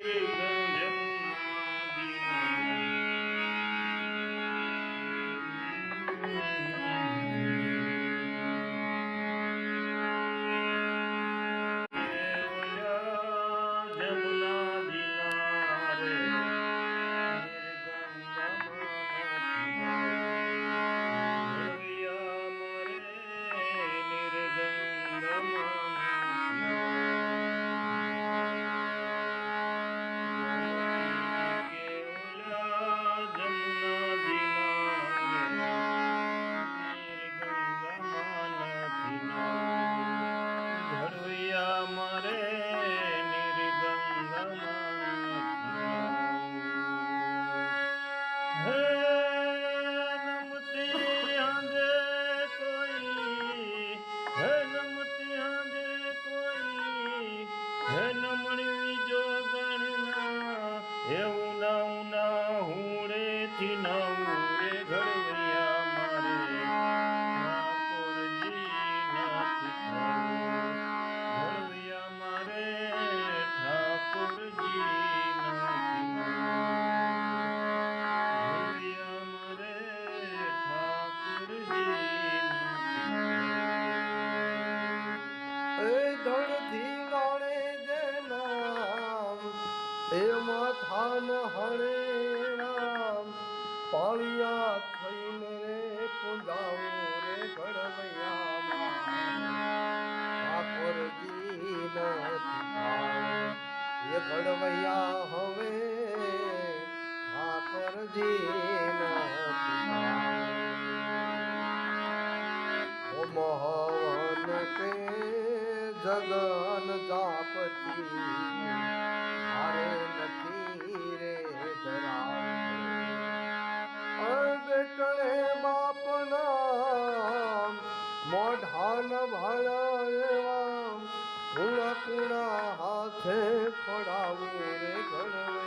Thank you. લગન જાપતી. હારે નથી રે બેટણે બાપના મોઢાન ભળવા કુણા કુણા હાથે ખોડાવું રે ઘડવા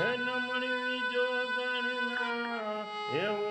હે નમણી જોગણ એવું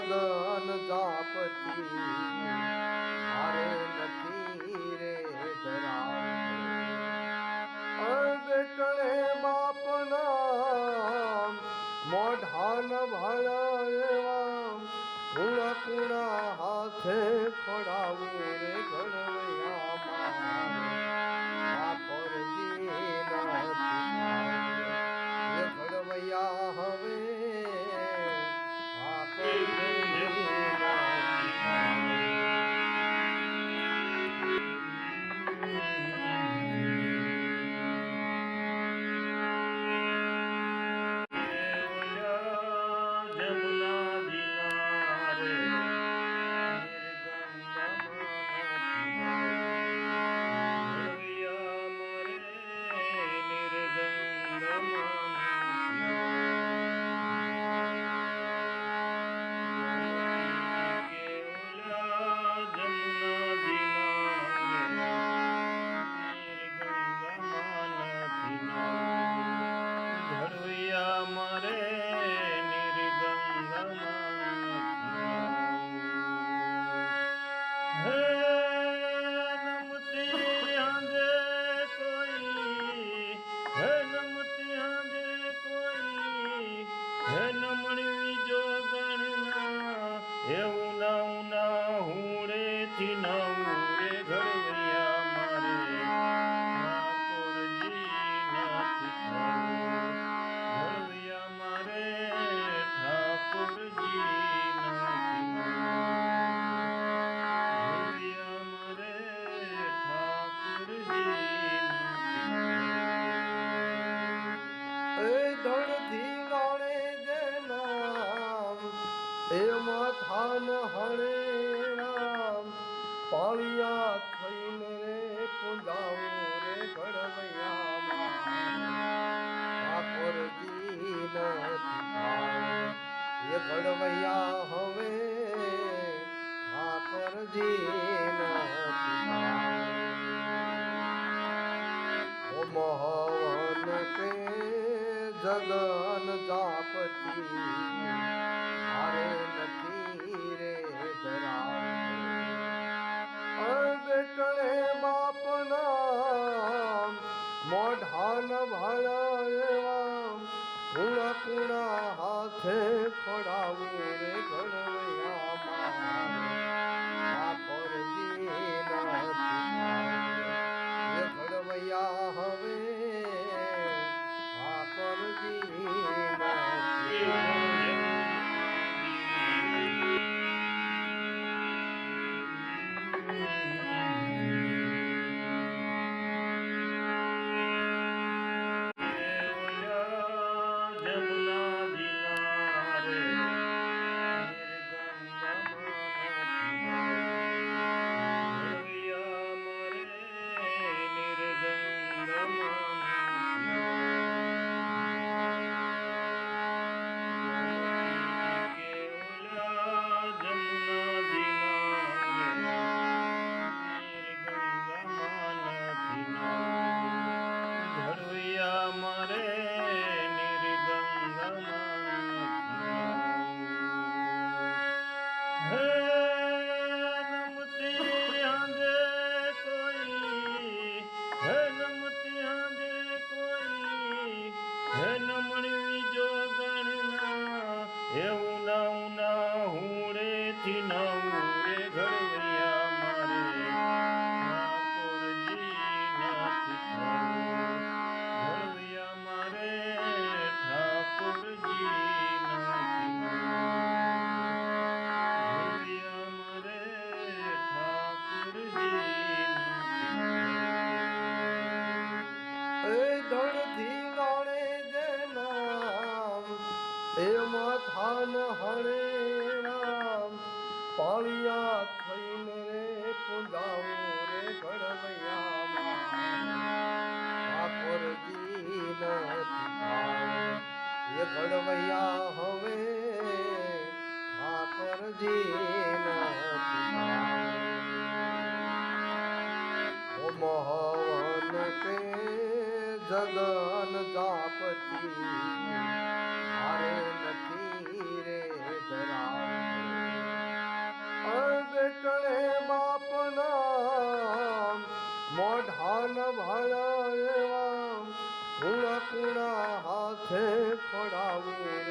લગન જાપતી. હારે નથી રે બેટળે બાપના મોઢાન ભળ એવા કુણા કુણા હાથે ખોડાવું રે ઘડવૈયા চিঠি নাউরে ঘড়িয়া মারে। ঠাকুরজি নাচি ঘড়িয়া মারে, ঠাকুরজি ধরতি গড়ে যেন এ মাথান হরে। પાળિયા થઈને રે પૂજાવો રે ઘડવૈયા એ ઘડવૈયા હવે ઠાકરજી મોહન કે જગન જાપતી અરે નથી રે ધરા સાથે ખોડાવું. કાળિયા થઈને રે પૂજાવો રે ઘડવૈયા એ ઘડવૈયા હવે ઠાકરજી મોહન કે જગન જાપતી ગણે બાપના મોઢાન ભાળા એવા કુણા કુણા હાથે ખોડાવું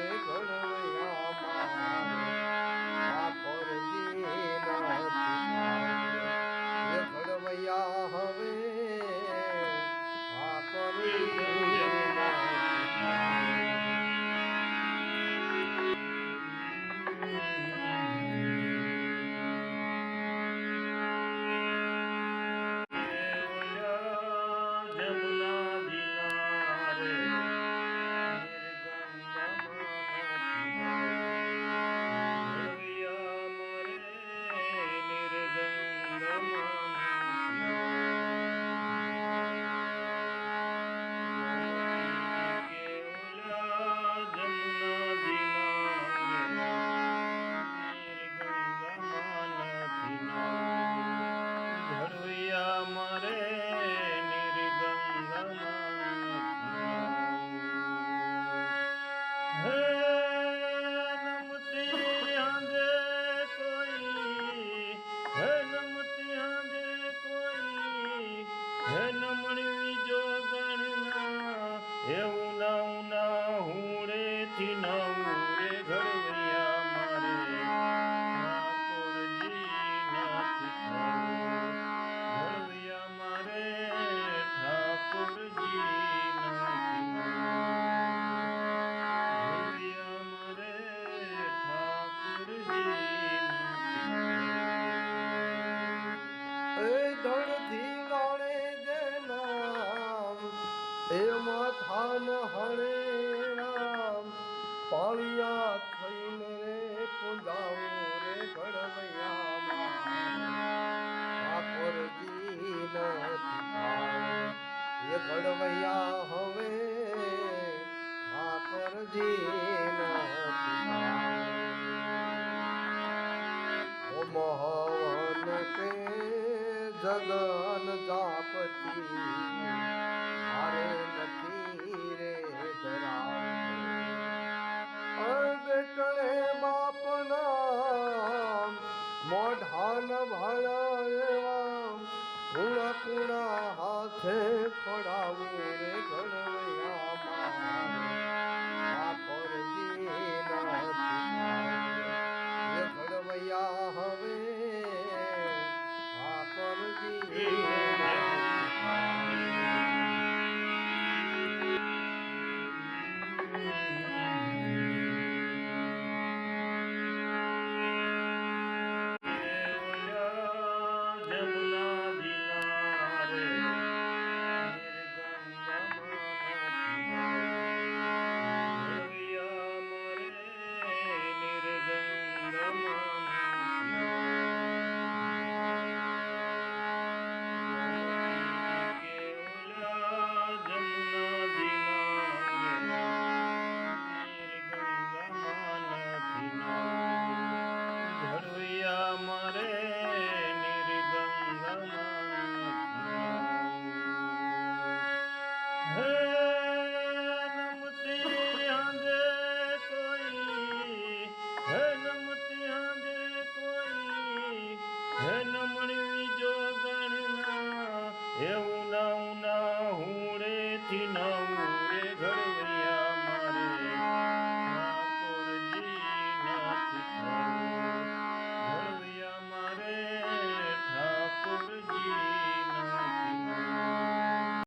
જગન જાપતી. હારે નથી રે બેટળે બાપના મોઢાન ભળા એવા. કુણા કુણા હાથે પડાવું રે ઘણા.